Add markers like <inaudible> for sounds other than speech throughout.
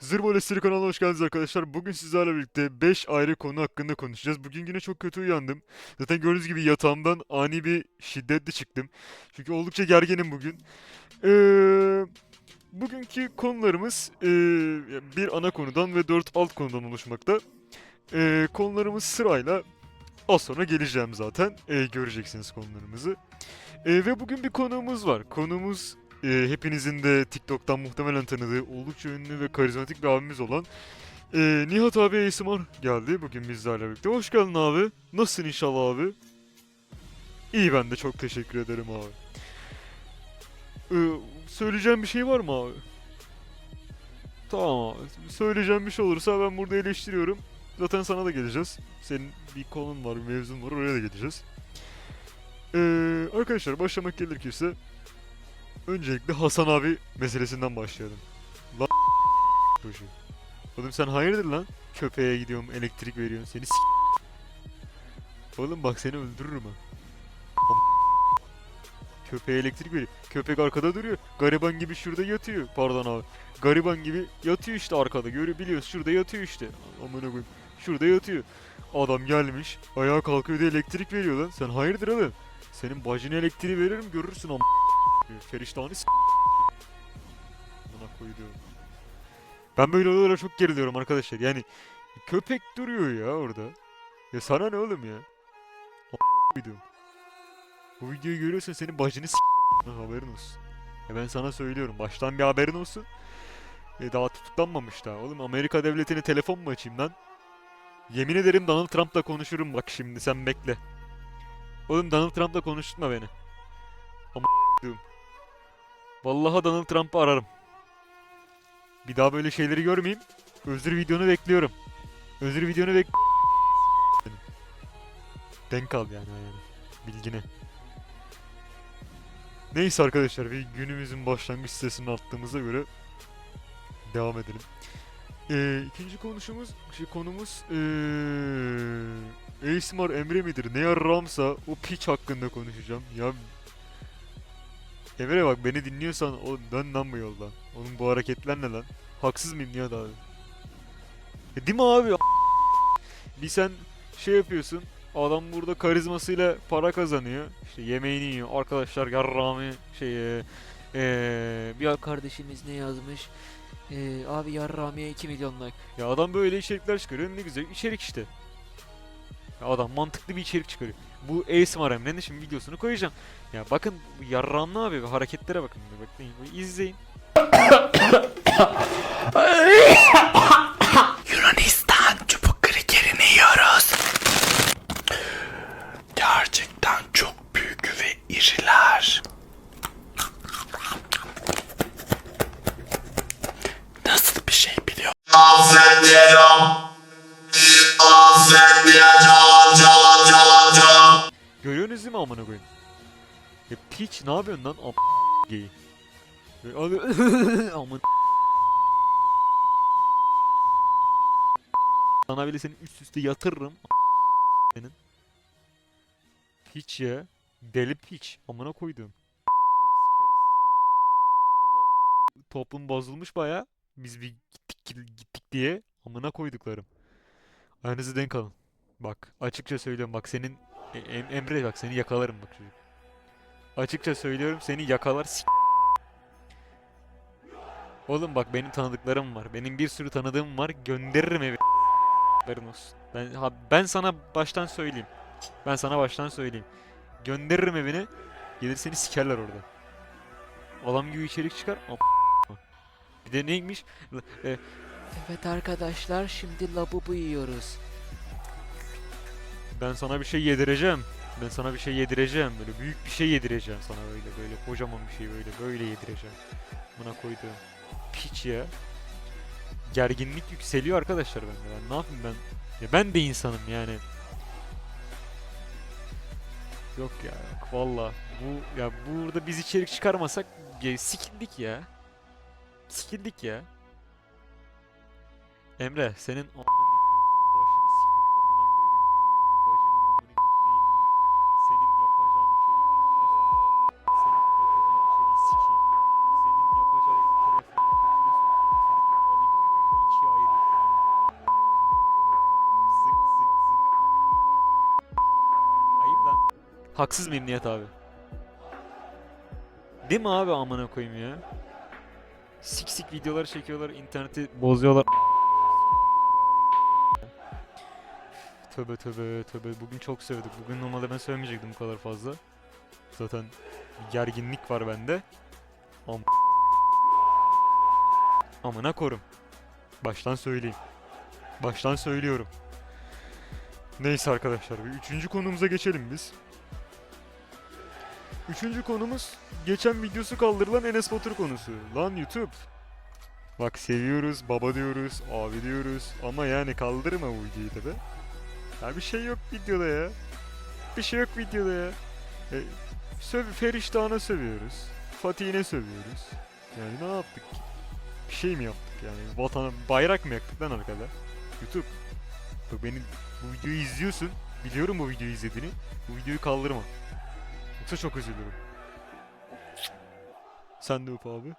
Zırvo Lesteri kanalına hoş geldiniz arkadaşlar. Bugün sizlerle birlikte 5 ayrı konu hakkında konuşacağız. Bugün yine çok kötü uyandım. Zaten gördüğünüz gibi yatağımdan ani bir şiddetle çıktım. Çünkü oldukça gerginim bugün. Ee, bugünkü konularımız ee, bir ana konudan ve 4 alt konudan oluşmakta. Ee, konularımız sırayla az sonra geleceğim zaten. Ee, göreceksiniz konularımızı. Ee, ve bugün bir konuğumuz var. Konuğumuz e, hepinizin de TikTok'tan muhtemelen tanıdığı oldukça ünlü ve karizmatik bir abimiz olan e, Nihat abi ASMR geldi bugün bizlerle birlikte. Hoş geldin abi. Nasılsın inşallah abi? İyi ben de çok teşekkür ederim abi. Ee, söyleyeceğim bir şey var mı abi? Tamam abi. Söyleyeceğim bir şey olursa ben burada eleştiriyorum. Zaten sana da geleceğiz. Senin bir konun var, bir mevzun var. Oraya da geleceğiz. Ee, arkadaşlar başlamak gerekirse Öncelikle Hasan abi meselesinden başlayalım. Lan <laughs> çocuğu. Oğlum sen hayırdır lan? Köpeğe gidiyorum elektrik veriyorsun seni Oğlum bak seni öldürürüm ha. <laughs> Köpeğe elektrik veriyor. Köpek arkada duruyor. Gariban gibi şurada yatıyor. Pardon abi. Gariban gibi yatıyor işte arkada. Görüyor biliyoruz. Şurada yatıyor işte. Amına koyayım. Şurada yatıyor. Adam gelmiş. Ayağa kalkıyor diye elektrik veriyor lan. Sen hayırdır oğlum? Senin bacına elektriği veririm görürsün am. Feriştahını Buna koyduğum. Ben böyle olaylara çok geriliyorum arkadaşlar. Yani köpek duruyor ya orada. Ya sana ne oğlum ya? Koydum. Bu videoyu görüyorsan senin bacını haberin olsun. Ya ben sana söylüyorum. Baştan bir haberin olsun. E, daha tutuklanmamış daha. Oğlum Amerika devletine telefon mu açayım lan? Yemin ederim Donald Trump'la konuşurum bak şimdi sen bekle. Oğlum Donald Trump'la konuşturma beni. Ama Vallahi Donald Trump'ı ararım. Bir daha böyle şeyleri görmeyeyim. Özür videonu bekliyorum. Özür videonu bek... Denk al yani yani. Bilgine. Neyse arkadaşlar bir günümüzün başlangıç sitesini attığımıza göre devam edelim. Ee, ikinci konuşumuz, şey konumuz ee, ASMR Emre midir? Ne yarramsa o piç hakkında konuşacağım. Ya Emre bak beni dinliyorsan o dön lan bu yoldan. Onun bu hareketler ne lan? Haksız mıyım Nihat abi? E, değil mi abi? Bir sen şey yapıyorsun. Adam burada karizmasıyla para kazanıyor. İşte yemeğini yiyor. Arkadaşlar yarrağımı şey eee bir Kardeşimiz ne yazmış? Ee, abi Yarrami'ye 2 milyon like. ya adam böyle içerikler çıkarıyor. Ne güzel içerik işte. Ya adam mantıklı bir içerik çıkarıyor. Bu ASMR Emre'nin şimdi videosunu koyacağım. Ya bakın bu yarrağım ne yapıyor? Hareketlere bakın. bir izleyin. <laughs> Yunanistan çubuk krakerini yiyoruz. Gerçekten çok büyük ve iriler. Nasıl bir şey biliyor Affediyorum. Affetmeyeceğim, can, can, can. Görüyorsunuz değil mi amına koyayım? Ya piç ne yapıyorsun lan? Am geyi. Abi <laughs> aman Sana bile seni üst üste yatırırım. Senin. Piç ya. Deli piç. Amına koydum. Toplum bozulmuş baya. Biz bir gittik gittik diye amına koyduklarım. Aynınızı denk alın. Bak açıkça söylüyorum bak senin Em- Emre bak seni yakalarım bak çocuk. Açıkça söylüyorum seni yakalar s- Oğlum bak benim tanıdıklarım var. Benim bir sürü tanıdığım var. Gönderirim eve. Haberin. Ben ha, ben sana baştan söyleyeyim. Ben sana baştan söyleyeyim. Gönderirim evine. Gelir seni sikerler orada. Adam gibi içerik çıkar. Bir de neymiş? E, Evet arkadaşlar şimdi labubu yiyoruz. Ben sana bir şey yedireceğim. Ben sana bir şey yedireceğim. Böyle büyük bir şey yedireceğim sana böyle böyle kocaman bir şey böyle böyle yedireceğim. Buna koyduğum piç ya. Gerginlik yükseliyor arkadaşlar bende. Ben ne yapayım ben? Ya ben de insanım yani. Yok ya valla. Bu ya burada biz içerik çıkarmasak ya, sikildik ya. Sikildik ya. Emre senin o- başını sikeyim amına koydum. Bacının amını götüne yiyeyim. Senin yapacağın içeriği götüne sokayım. Senin bakacağın içeriği sikeyim. Senin yapacağın telefonun götüne sokayım. Senin alayım Haksız mıyım Nihat abi? Değil mi abi amına koyayım ya? Sik sik videolar çekiyorlar, interneti bozuyorlar. Tövbe tövbe tövbe. Bugün çok sövdük. Bugün normalde ben sövmeyecektim bu kadar fazla. Zaten gerginlik var bende. Am Amına korum. Baştan söyleyeyim. Baştan söylüyorum. Neyse arkadaşlar bir üçüncü konumuza geçelim biz. Üçüncü konumuz geçen videosu kaldırılan Enes Batur konusu. Lan YouTube. Bak seviyoruz, baba diyoruz, abi diyoruz ama yani kaldırma bu videoyu da be. Ya bir şey yok videoda ya. Bir şey yok videoda ya. E, söv Feriştah'ına sövüyoruz. Fatih'ine sövüyoruz. Yani ne yaptık ki? Bir şey mi yaptık yani? Vatana bayrak mı yaktık lan arkada? YouTube. Bak benim bu videoyu izliyorsun. Biliyorum bu videoyu izlediğini. Bu videoyu kaldırma. Yoksa çok üzülürüm. Sen de öp abi.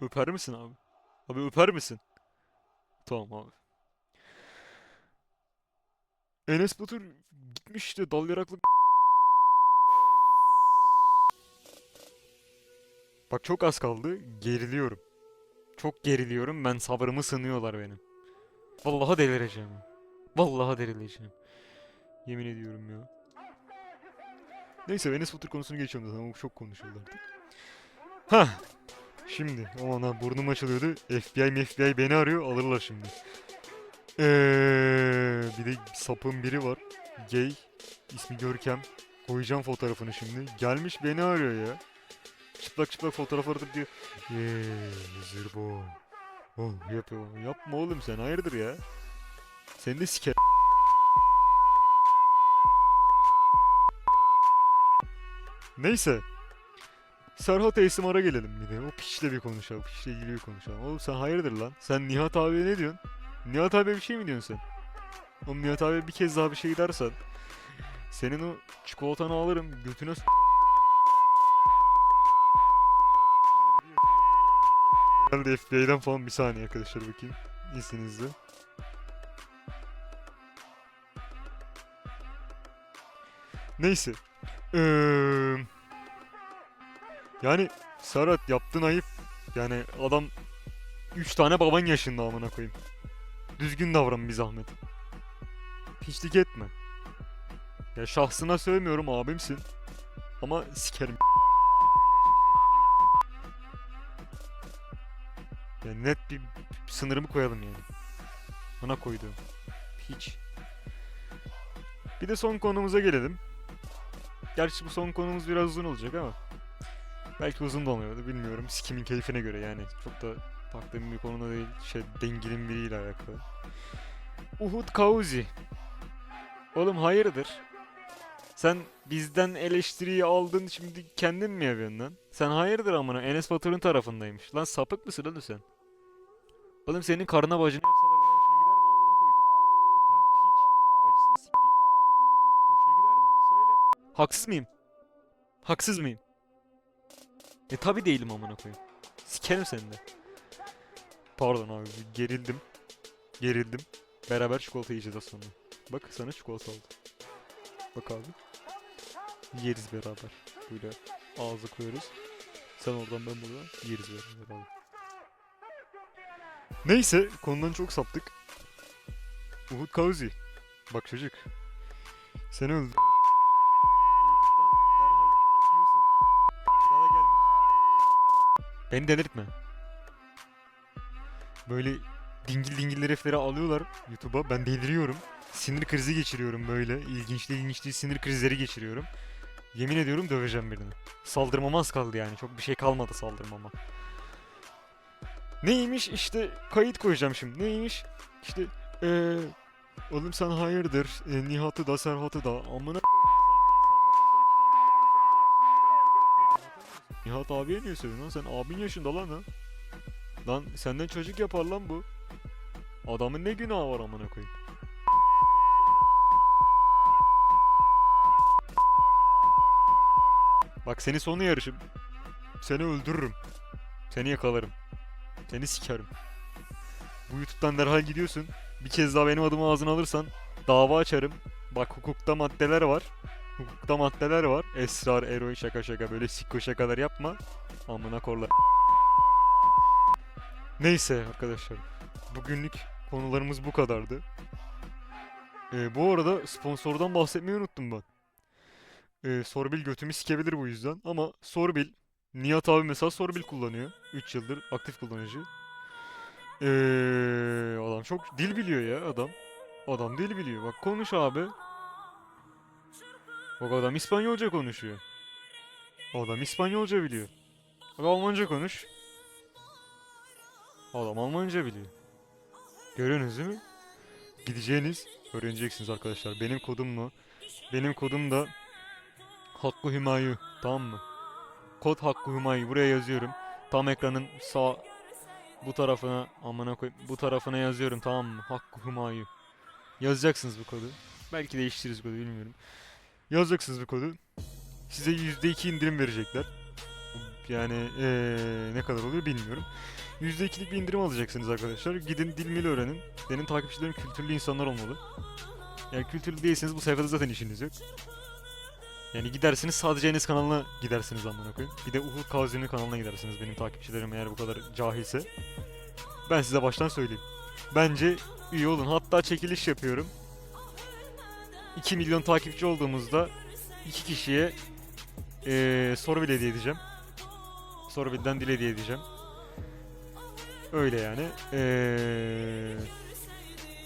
Öper misin abi? Abi öper misin? Tamam abi. Enes Batur gitmiş işte dal yaraklı <laughs> Bak çok az kaldı. Geriliyorum. Çok geriliyorum. Ben sabrımı sınıyorlar benim. Vallahi delireceğim. Vallahi delireceğim. Yemin ediyorum ya. Neyse Enes Batur konusunu geçiyorum zaten. O çok konuşuldu artık. Hah. Şimdi aman ha burnum açılıyordu. FBI FBI beni arıyor alırlar şimdi. Eee bir de sapın biri var. Gay. ismi Görkem. Koyacağım fotoğrafını şimdi. Gelmiş beni arıyor ya. Çıplak çıplak fotoğraf atıp diyor. Yeee zırbo. Oh yapıyor. Yapma oğlum sen hayırdır ya. Seni de siker. Neyse. Serhat Esmar'a gelelim bir de. O piçle bir konuşalım. Piçle ilgili bir konuşalım. Oğlum sen hayırdır lan? Sen Nihat abiye ne diyorsun? Nihat abiye bir şey mi diyorsun sen? Oğlum Nihat abiye bir kez daha bir şey dersen senin o çikolatanı alırım götüne s- Herhalde FBI'den falan bir saniye arkadaşlar bakayım. İzninizle. Neyse. Eee... Yani Serhat yaptığın ayıp. Yani adam 3 tane baban yaşında amına koyayım. Düzgün davran bir zahmet. Piçlik etme. Ya şahsına sövmüyorum abimsin. Ama sikerim. Yani net bir sınırımı koyalım yani. Bana koyduğum. Hiç. Bir de son konumuza gelelim. Gerçi bu son konumuz biraz uzun olacak ama. Belki uzun da olmuyordu bilmiyorum. Sikimin keyfine göre yani. Çok da taktığım bir konu da değil. Şey denginin biriyle alakalı. Uhud Kauzi. Oğlum hayırdır? Sen bizden eleştiriyi aldın şimdi kendin mi yapıyorsun? Sen hayırdır amına Enes Batur'un tarafındaymış. Lan sapık mısın oğlum sen? Oğlum senin karına bacını yapsalar buna hoşuna gider mi amına koydum? Ha piç. Bacısını sikti. Hoşuna gider mi? Söyle. Haksız mıyım? Haksız mıyım? E tabi değilim amına koyayım. Sikerim seni de. Pardon abi gerildim. Gerildim. Beraber çikolata yiyeceğiz az sonra. Bak sana çikolata aldım. Bak abi. Yeriz beraber. Böyle ağzı koyuyoruz. Sen oradan ben buradan yeriz beraber abi. Neyse konudan çok saptık. Uhud Kauzi. Bak çocuk. Seni öldü. Beni delirtme. Böyle dingil dingil herifleri alıyorlar YouTube'a. Ben deliriyorum. Sinir krizi geçiriyorum böyle. İlginçli ilginçli sinir krizleri geçiriyorum. Yemin ediyorum döveceğim birini. Saldırmama az kaldı yani. Çok bir şey kalmadı saldırmama. Neymiş işte kayıt koyacağım şimdi. Neymiş? İşte eee oğlum sen hayırdır? E, Nihat'ı da Serhat'ı da amına Nihat abiye niye söylüyorsun lan? Sen abin yaşında lan ha. Lan senden çocuk yapar lan bu. Adamın ne günahı var amına koyayım. Bak seni sonu yarışım. Seni öldürürüm. Seni yakalarım. Seni sikerim. Bu YouTube'dan derhal gidiyorsun. Bir kez daha benim adımı ağzına alırsan dava açarım. Bak hukukta maddeler var. Hukukta maddeler var. Esrar, eroin, şaka şaka böyle sikko şakalar yapma. Amına korlar. Neyse arkadaşlar. Bugünlük konularımız bu kadardı. Ee, bu arada sponsordan bahsetmeyi unuttum ben. Ee, Sorbil götümü sikebilir bu yüzden. Ama Sorbil, Nihat abi mesela Sorbil kullanıyor. 3 yıldır aktif kullanıcı. Ee, adam çok dil biliyor ya adam. Adam dil biliyor. Bak konuş abi. Bak adam İspanyolca konuşuyor. Adam İspanyolca biliyor. Bak Almanca konuş. Adam Almanca biliyor. Görüyorsunuz değil mi? Gideceğiniz öğreneceksiniz arkadaşlar. Benim kodumla. Benim kodum da Hakkı Hümayu. Tamam mı? Kod Hakkı Hümayu. Buraya yazıyorum. Tam ekranın sağ bu tarafına amına koy bu tarafına yazıyorum tamam mı? Hakkı Hümayu. Yazacaksınız bu kodu. Belki değiştiririz kodu bilmiyorum. Yazacaksınız bu kodu. Size %2 indirim verecekler. Yani eee, ne kadar oluyor bilmiyorum. %2'lik bir indirim alacaksınız arkadaşlar. Gidin dil mil öğrenin. Benim takipçilerim kültürlü insanlar olmalı. Yani kültürlü değilseniz bu sayfada zaten işiniz yok. Yani gidersiniz sadece Enes kanalına gidersiniz amına koyayım. Bir de Uhud Kazı'nın kanalına gidersiniz benim takipçilerim eğer bu kadar cahilse. Ben size baştan söyleyeyim. Bence üye olun. Hatta çekiliş yapıyorum. 2 milyon takipçi olduğumuzda iki kişiye eee Sorbil hediye edeceğim. Sorbil'den dil hediye edeceğim. Öyle yani. Eee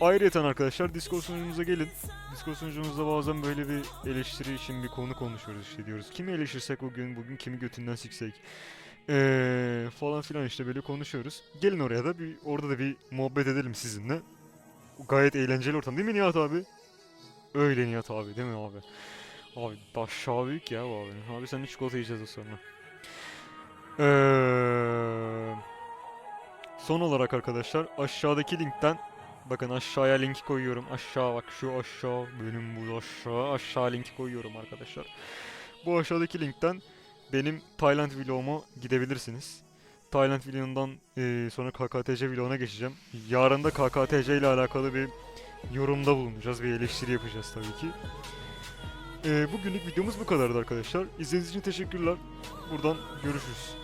Ayrıyeten arkadaşlar Discord sunucumuza gelin. Discord sunucumuzda bazen böyle bir eleştiri için bir konu konuşuyoruz işte diyoruz. Kimi eleştirsek bugün, bugün kimi götünden siksek. Eee falan filan işte böyle konuşuyoruz. Gelin oraya da bir orada da bir muhabbet edelim sizinle. Gayet eğlenceli ortam değil mi Nihat abi? Öyle Nihat abi değil mi abi? Abi aşağı büyük ya bu abi. Abi sen çikolata yiyeceğiz o sonra. Eee son olarak arkadaşlar aşağıdaki linkten bakın aşağıya linki koyuyorum. Aşağı bak şu aşağı benim bu aşağı aşağı linki koyuyorum arkadaşlar. Bu aşağıdaki linkten benim Tayland vloguma gidebilirsiniz. Tayland vlogundan eee, sonra KKTC vloguna geçeceğim. Yarın da KKTC ile alakalı bir yorumda bulunacağız. Bir eleştiri yapacağız tabii ki. Eee bugünlük videomuz bu kadardı arkadaşlar. İzlediğiniz için teşekkürler. Buradan görüşürüz.